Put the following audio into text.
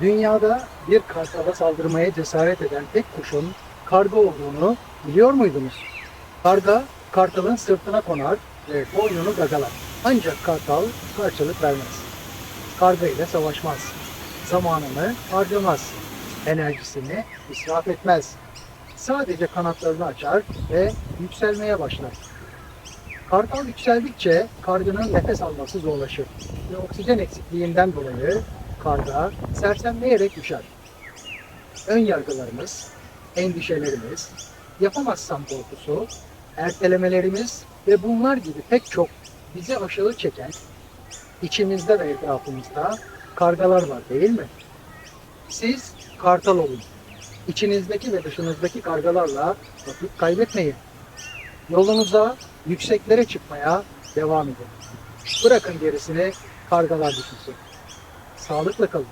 Dünyada bir kartala saldırmaya cesaret eden tek kuşun karga olduğunu biliyor muydunuz? Karga, kartalın sırtına konar ve boynunu gagalar. Ancak kartal karşılık vermez. Karga ile savaşmaz. Zamanını harcamaz. Enerjisini israf etmez. Sadece kanatlarını açar ve yükselmeye başlar. Kartal yükseldikçe karganın nefes alması zorlaşır ve oksijen eksikliğinden dolayı karga sersemleyerek düşer. Ön yargılarımız, endişelerimiz, yapamazsam korkusu, ertelemelerimiz ve bunlar gibi pek çok bizi aşağı çeken içimizde ve etrafımızda kargalar var değil mi? Siz kartal olun. İçinizdeki ve dışınızdaki kargalarla vakit kaybetmeyin. Yolunuza, yükseklere çıkmaya devam edin. Bırakın gerisini kargalar düşünsün sağlıkla kalın.